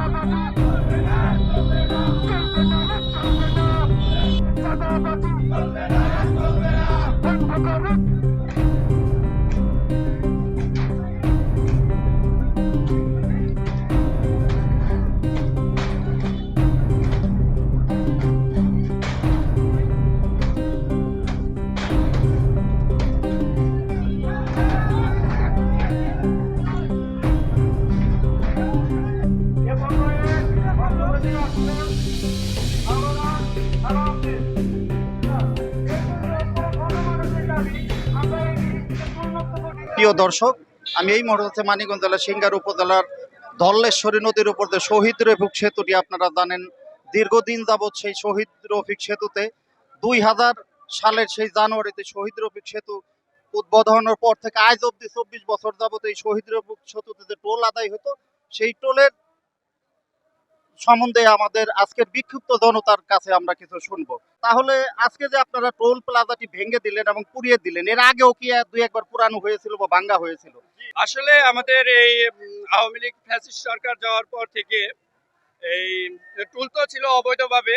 Come on, come on. প্রিয় দর্শক, আমি এই মুহূর্তে মানিকগঞ্জ জেলার সিঙ্গার উপজেলার ধল্লেশ্বরী নদীর উপর যে শহীদ রফিক সেতুটি আপনারা জানেন, দীর্ঘদিন যাবৎ সেই শহীদ রফিক সেতুতে দুই হাজার সালের সেই জানুয়ারিতে শহীদ রফিক সেতু উদ্বোধনের পর থেকে আজ অব্দি চব্বিশ বছর যাবত এই শহীদ রফিক সেতুতে যে টোল আদায় হতো, সেই টোলের সম্বন্ধে আমাদের আজকের বিক্ষুব্ধ জনতার কাছে আমরা কিছু শুনব। তাহলে আজকে যে আপনারা টোল প্লাজাটি ভেঙে দিলেন এবং পুড়িয়ে দিলেন, এর আগেও কি দুই একবার পুরানো হয়েছিল বা ভাঙ্গা হয়েছিল? আসলে আমাদের এই আওয়ামী লীগ ফ্যাসিস্ট সরকার যাওয়ার পর থেকে এই টুল তো ছিল অবৈধভাবে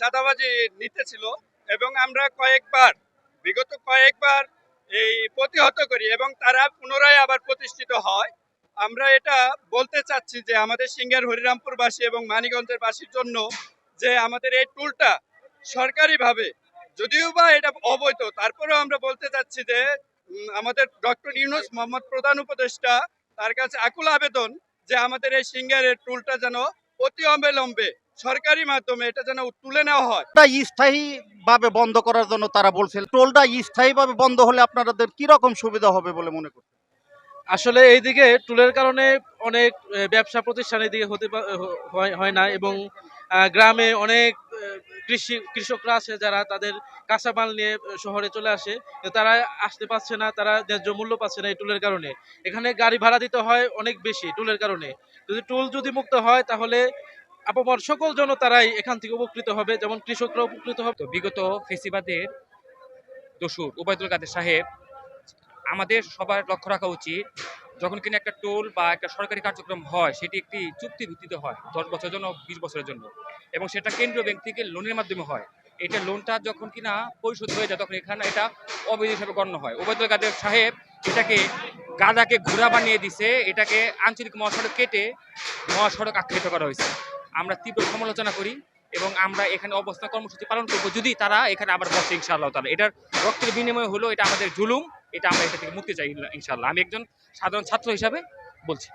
চাঁদাবাজি নিতেছিল এবং আমরা কয়েকবার, বিগত কয়েকবার এই প্রতিহত করি এবং তারা পুনরায় আবার প্রতিষ্ঠিত হয়। আমরা এটা বলতে চাচ্ছি যে আমাদের সিঙ্গার হরিরামপুরবাসী এবং মানিগঞ্জের বাসীর জন্য যে আমাদের এই টুলটা সরকারিভাবে যদিও বা এটা অবৈধ, তারপরেও আমরা বলতে চাচ্ছি যে আমাদের ডক্টর ইউনুস মোহাম্মদ প্রধান উপদেষ্টা, তার কাছে আকুল আবেদন যে আমাদের এই সিঙ্গারের টুলটা যেন অতি অবিলম্বে সরকারি মাধ্যমে এটা যেন তুলে নেওয়া হয়। টোলটা স্থায়ী ভাবে বন্ধ করার জন্য তারা বলছিল টোলটা স্থায়ী ভাবে বন্ধ হলে আপনাদের কি রকম সুবিধা হবে বলে মনে করছেন? আসলে এইদিকে টুলের কারণে অনেক ব্যবসা প্রতিষ্ঠান এদিকে হতে হয় না এবং গ্রামে অনেক কৃষি, কৃষকরা আছে যারা তাদের কাঁচামাল নিয়ে শহরে চলে আসে। তারা আসতে পারছে না, তারা ন্যায্য মূল্য পাচ্ছে না এই টুলের কারণে। এখানে গাড়ি ভাড়া দিতে হয় অনেক বেশি টুলের কারণে। যদি টুল যদি মুক্ত হয় তাহলে আপামর সকল জনতারাই এখান থেকে উপকৃত হবে, যেমন কৃষকরা উপকৃত হবে। বিগত ফেসিবাদের দস্যুর ওবায়দুল কাদের সাহেব আমাদের সবার লক্ষ্য রাখা উচিত, যখন কিনা একটা টোল বা একটা সরকারি কার্যক্রম হয়, সেটি একটি চুক্তি ভিত্তিতে হয়, দশ বছরের জন্য, বিশ বছরের জন্য। এবং সেটা কেন্দ্রীয় ব্যাংক থেকে লোনের মাধ্যমে হয়। এটা লোনটা যখন কিনা পরিশোধ হয়ে যায়, তখন এখানে এটা অবৈধ হিসাবে গণ্য হয়। ওবায়দুল কাদের সাহেব এটাকে গাদাকে ঘোড়া বানিয়ে দিছে, এটাকে আঞ্চলিক মহাসড়ক কেটে মহাসড়ক আখ্যায়িত করা হয়েছে। আমরা তীব্র সমালোচনা করি এবং আমরা এখানে অবস্থান কর্মসূচি পালন করব যদি তারা এখানে আবার বসে ইনশাআল্লাহ তাহলে এটার রক্তের বিনিময় হলো, এটা আমাদের জুলুম। এটা আমরা এটা থেকে মুক্তি চাই ইনশাল্লাহ আমি একজন সাধারণ ছাত্র হিসাবে বলছি।